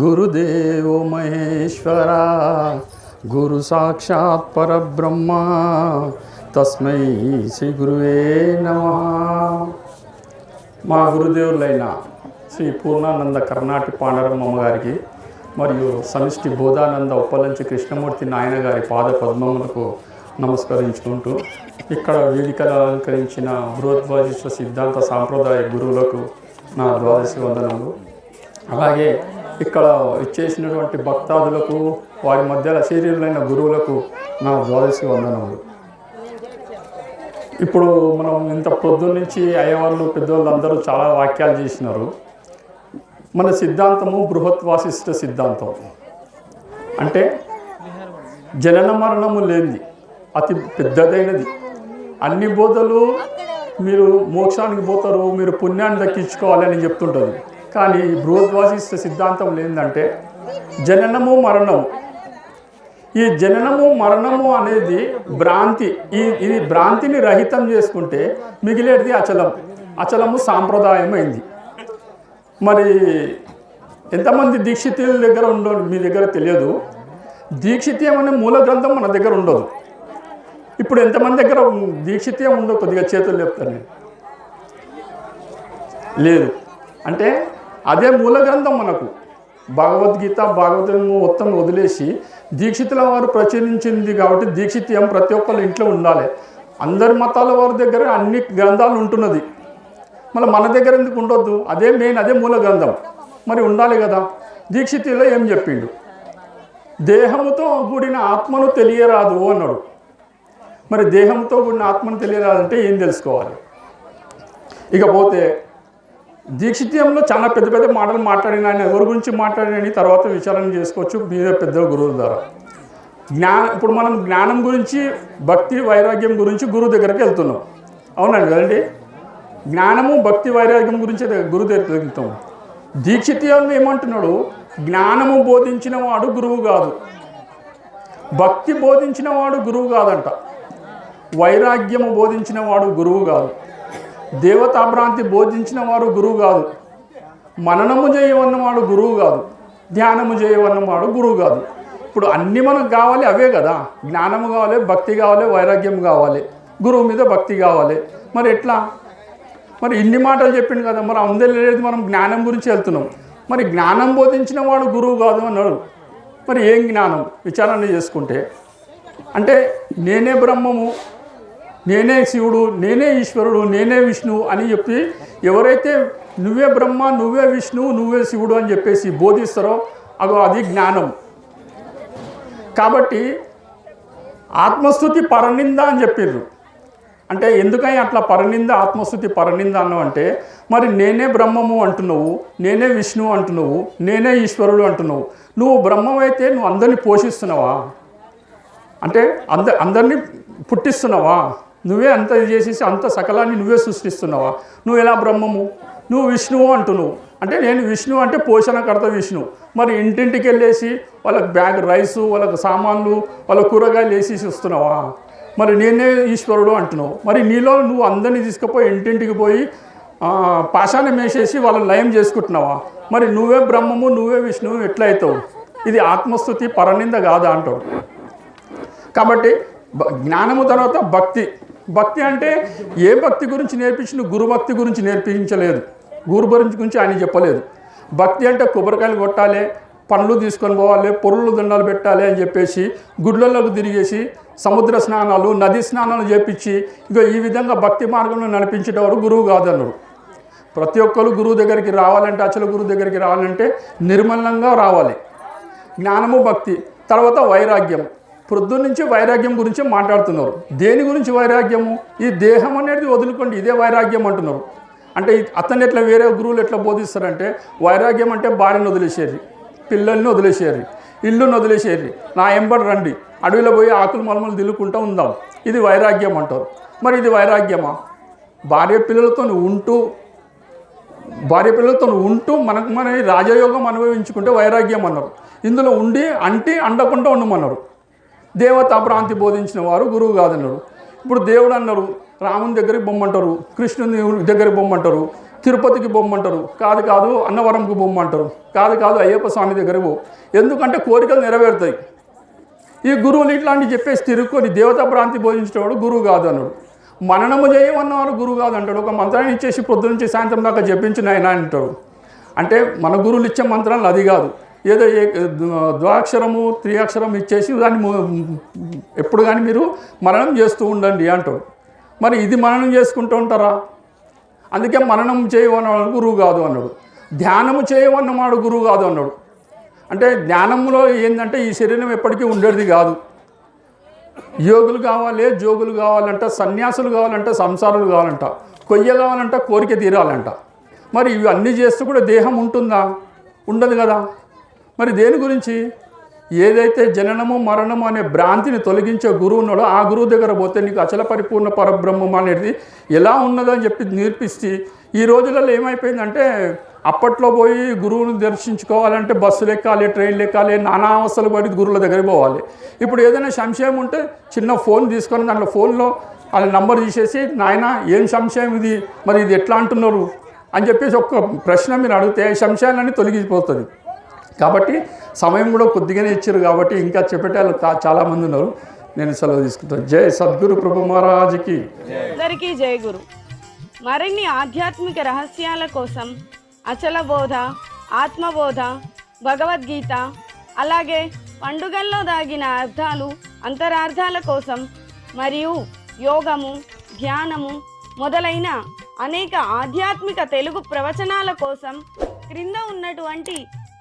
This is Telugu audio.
గురుదేవో మహేశ్వర గురు సాక్షాత్ పరబ్రహ్మ తస్మై శ్రీ గురువే నమ. మా గురుదేవులైన శ్రీ పూర్ణానంద కర్ణాటి పాండరమ్మ గారికి మరియు సమిష్టి బోధానంద ఉప్పలంచి కృష్ణమూర్తి నాయన గారి పాద పద్మములకు నమస్కరించుకుంటూ ఇక్కడ వేదికలు అలంకరించిన బృహద్వాదిష్ట సిద్ధాంత సాంప్రదాయ గురువులకు నా ద్వాదశి వందనములు. అలాగే ఇక్కడ ఇచ్చేసినటువంటి భక్తాదులకు వారి మధ్యలో శరీరులైన గురువులకు నా ద్వాదశి వందనములు ఇప్పుడు మనం ఇంత పొద్దున్నుంచి అయ్యవాళ్ళు పెద్దవాళ్ళు అందరూ చాలా వాక్యాలు చేసినారు. మన సిద్ధాంతము బృహత్ వాసిష్ట సిద్ధాంతం. అంటే జనన మరణము లేనిది అతి పెద్దదైనది. అన్ని బోధలు మీరు మోక్షానికి పోతారు మీరు పుణ్యాన్ని దక్కించుకోవాలి అని చెప్తుంటుంది. కానీ బృహద్వాసి సిద్ధాంతం ఏంటంటే జననము మరణము. ఈ జననము మరణము అనేది భ్రాంతి. ఈ ఇది భ్రాంతిని రహితం చేసుకుంటే మిగిలేది అచలం. అచలము సాంప్రదాయమైంది. మరి ఎంతమంది దీక్షితుల దగ్గర ఉండో మీ దగ్గర తెలియదు. దీక్షితీయం అనే మూల గ్రంథం మన దగ్గర ఉండదు. ఇప్పుడు ఎంతమంది దగ్గర దీక్షితీయం ఉండో కొద్దిగా చేతులు చెప్తాను లేదు. అంటే అదే మూల గ్రంథం మనకు. భగవద్గీత భాగవతం మొత్తం వదిలేసి దీక్షితుల వారు ప్రచురించింది కాబట్టి దీక్షితీయం ప్రతి ఒక్కళ్ళు ఇంట్లో ఉండాలి. అందరి మతాల వారి దగ్గర అన్ని గ్రంథాలు ఉంటున్నది. మళ్ళీ మన దగ్గర ఎందుకు ఉండొద్దు? అదే మెయిన్ అదే మూల గ్రంథం మరి ఉండాలి కదా. దీక్షితులో ఏం చెప్పిండు? దేహముతో కూడిన ఆత్మను తెలియరాదు అన్నాడు. మరి దేహంతో కూడిన ఆత్మను తెలియరాదంటే ఏం తెలుసుకోవాలి? ఇకపోతే దీక్షిత్యంలో చాలా పెద్ద పెద్ద మాటలు మాట్లాడిన ఆయన ఎవరి గురించి మాట్లాడినని తర్వాత విచారణ చేసుకోవచ్చు. మీరే పెద్ద గురువుల ద్వారా. జ్ఞా ఇప్పుడు మనం జ్ఞానం గురించి భక్తి వైరాగ్యం గురించి గురువు దగ్గరికి వెళ్తున్నాం. అవునండి కదండి? జ్ఞానము భక్తి వైరాగ్యం గురించి గురువు దగ్గరికి వెళ్తాం. దీక్షిత్యంలో ఏమంటున్నాడు? జ్ఞానము బోధించిన వాడు గురువు కాదు. భక్తి బోధించిన వాడు గురువు కాదంట. వైరాగ్యము బోధించిన వాడు గురువు కాదు. దేవతాభ్రాంతి బోధించిన వాడు గురువు కాదు. మననము చేయవన్నవాడు గురువు కాదు. ధ్యానము చేయవన్నవాడు గురువు కాదు. ఇప్పుడు అన్ని మనకు కావాలి అవే కదా. జ్ఞానము కావాలి భక్తి కావాలి వైరాగ్యం కావాలి. గురువు మీద భక్తి కావాలి. మరి ఎట్లా? మరి ఇన్ని మాటలు చెప్పిండు కదా. మరి అందలేదు మనం జ్ఞానం గురించి వెళ్తున్నాం. మరి జ్ఞానం బోధించిన వాడు గురువు కాదు అన్నాడు. మరి ఏం జ్ఞానం? విచారణ చేసుకుంటే. అంటే నేనే బ్రహ్మము నేనే శివుడు నేనే ఈశ్వరుడు నేనే విష్ణువు అని చెప్పి ఎవరైతే నువ్వే బ్రహ్మ నువ్వే విష్ణువు నువ్వే శివుడు అని చెప్పేసి బోధిస్తారో అగో అది జ్ఞానం. కాబట్టి ఆత్మస్థుతి పరనింద అని చెప్పిర్రు. అంటే ఎందుకని అట్లా పరనింద ఆత్మస్థుతి పరనింద అన్నావు అంటే మరి నేనే బ్రహ్మము అంటున్నావు నేనే విష్ణువు అంటున్నావు నేనే ఈశ్వరుడు అంటున్నావు నువ్వు బ్రహ్మమైతే నువ్వు అందరిని పోషిస్తున్నావా? అంటే అంద అందరినీ పుట్టిస్తున్నావా? నువ్వే అంత ఇది చేసేసి అంత సకలాన్ని నువ్వే సృష్టిస్తున్నావా? నువ్వు ఎలా బ్రహ్మము? నువ్వు విష్ణువు అంటున్నావు. అంటే నేను విష్ణువు అంటే పోషణకర్త విష్ణు. మరి ఇంటింటికి వెళ్ళేసి వాళ్ళకి బ్యాగ్ రైసు వాళ్ళకి సామాన్లు వాళ్ళ కూరగాయలు వేసేసి వస్తున్నావా? మరి నేనే ఈశ్వరుడు అంటున్నావు. మరి నీలో నువ్వు అందరినీ తీసుకుపోయి ఇంటింటికి పోయి పాషాణం వేసేసి వాళ్ళని లయం చేసుకుంటున్నావా? మరి నువ్వే బ్రహ్మము నువ్వే విష్ణువు ఎట్లయితావు? ఇది ఆత్మస్థుతి పరనింద కాదా అంటాడు కాబట్టి జ్ఞానము తర్వాత భక్తి. భక్తి అంటే ఏ భక్తి గురించి నేర్పించిన గురుభక్తి గురించి నేర్పించలేదు. గురు గురించి గురించి ఆయన చెప్పలేదు. భక్తి అంటే కొబ్బరికాయలు కొట్టాలి పండ్లు తీసుకొని పోవాలి పొరులు దండాలు పెట్టాలి అని చెప్పేసి గుడ్లలోకి తిరిగేసి సముద్ర స్నానాలు నది స్నానాలు చేపించి ఇక ఈ విధంగా భక్తి మార్గంలో నడిపించేటవారు గురువు కాదన్నారు ప్రతి ఒక్కరు గురువు దగ్గరికి రావాలంటే అచల గురువు దగ్గరికి రావాలంటే నిర్మలంగా రావాలి. జ్ఞానము భక్తి తర్వాత వైరాగ్యం. ప్రొద్దునుంచి వైరాగ్యం గురించి మాట్లాడుతున్నారు. దేని గురించి వైరాగ్యము? ఈ దేహం అనేది వదులుకోండి ఇదే వైరాగ్యం అంటున్నారు. అంటే అతన్ని ఎట్లా వేరే గురువులు ఎట్లా బోధిస్తారంటే వైరాగ్యం అంటే భార్యను వదిలేసేది పిల్లల్ని వదిలేసేది ఇల్లుని వదిలేసేది. నా ఎంబడి రండి అడవిలో పోయి ఆకులు మలమలు దిల్లుకుంటూ ఉందాం. ఇది వైరాగ్యం అంటారు. మరి ఇది వైరాగ్యమా? భార్య పిల్లలతో ఉంటూ భార్య పిల్లలతో ఉంటూ మనకు మన రాజయోగం అనుభవించుకుంటే వైరాగ్యం అన్నారు. ఇందులో ఉండి అంటి అండకుండా ఉండమన్నారు. దేవతా భ్రాంతి బోధించిన వారు గురువు కాదన్నారు. ఇప్పుడు దేవుడు అన్నారు రాముని దగ్గరికి బొమ్మంటారు కృష్ణుని దగ్గరికి బొమ్మంటారు తిరుపతికి బొమ్మంటారు కాదు కాదు అన్నవరంకి బొమ్మంటారు కాదు కాదు అయ్యప్ప స్వామి దగ్గరకు ఎందుకంటే కోరికలు నెరవేరుతాయి. ఈ గురువులు ఇట్లాంటివి చెప్పేసి తిరుక్కొని దేవతా భ్రాంతి బోధించేవాడు గురువు కాదు అన్నాడు. మననము చేయమన్నవాడు గురువు కాదు అంటాడు. ఒక మంత్రాన్ని ఇచ్చేసి పొద్దు నుంచి సాయంత్రం దాకా జపించిన ఆయన అంటాడు. అంటే మన గురువులు ఇచ్చే మంత్రాలు అది కాదు. ఏదో ఏ ద్వాక్షరము త్రియాక్షరం ఇచ్చేసి దాన్ని ఎప్పుడు కానీ మీరు మననం చేస్తూ ఉండండి అంటాడు మరి ఇది మననం చేసుకుంటూ ఉంటారా? అందుకే మననం చేయవన్నవాడు గురువు కాదు అన్నాడు. ధ్యానము చేయవన్నవాడు గురువు కాదు అన్నాడు. అంటే ధ్యానంలో ఏంటంటే ఈ శరీరం ఎప్పటికీ ఉండేది కాదు. యోగులు కావాలి జోగులు కావాలంట సన్యాసులు కావాలంట సంసారులు కావాలంట కొయ్య కావాలంట కోరిక తీరాలంట. మరి ఇవి అన్నీ చేస్తూ కూడా దేహం ఉంటుందా? ఉండదు కదా. మరి దేని గురించి? ఏదైతే జననము మరణము అనే భ్రాంతిని తొలగించే గురువు ఉన్నాడో ఆ గురువు దగ్గర పోతే నీకు అచల పరిపూర్ణ పరబ్రహ్మం అనేది ఎలా ఉన్నదో చెప్పి నేర్పిస్తే ఈ రోజులలో ఏమైపోయిందంటే అప్పట్లో పోయి గురువుని దర్శించుకోవాలంటే బస్సులు ఎక్కాలి ట్రైన్లు ఎక్కాలి నానా అవస్థలు పడి గురువుల దగ్గరికి పోవాలి. ఇప్పుడు ఏదైనా సంశయం ఉంటే చిన్న ఫోన్ తీసుకొని దాంట్లో ఫోన్లో వాళ్ళ నంబర్ తీసేసి నాయన ఏం సంశయం ఇది? మరి ఇది ఎట్లా అంటున్నారు? అని చెప్పేసి ఒక్క ప్రశ్న మీరు అడిగితే సంశయాలన్నీ తొలగిపోతుంది. కాబట్టి సమయం కూడా కొద్దిగానే ఇచ్చారు కాబట్టి ఇంకా చెప్పేటాలు చాలామంది ఉన్నారు. నేను సెలవు తీసుకుంటాను. జై సద్గురు ప్రభు మహారాజుకి. అందరికీ జయ గురు. మరిన్ని ఆధ్యాత్మిక రహస్యాల కోసం అచల బోధ ఆత్మబోధ భగవద్గీత అలాగే పండుగల్లో దాగిన అర్థాలు అంతరార్థాల కోసం మరియు యోగము ధ్యానము మొదలైన అనేక ఆధ్యాత్మిక తెలుగు ప్రవచనాల కోసం క్రింద ఉన్నటువంటి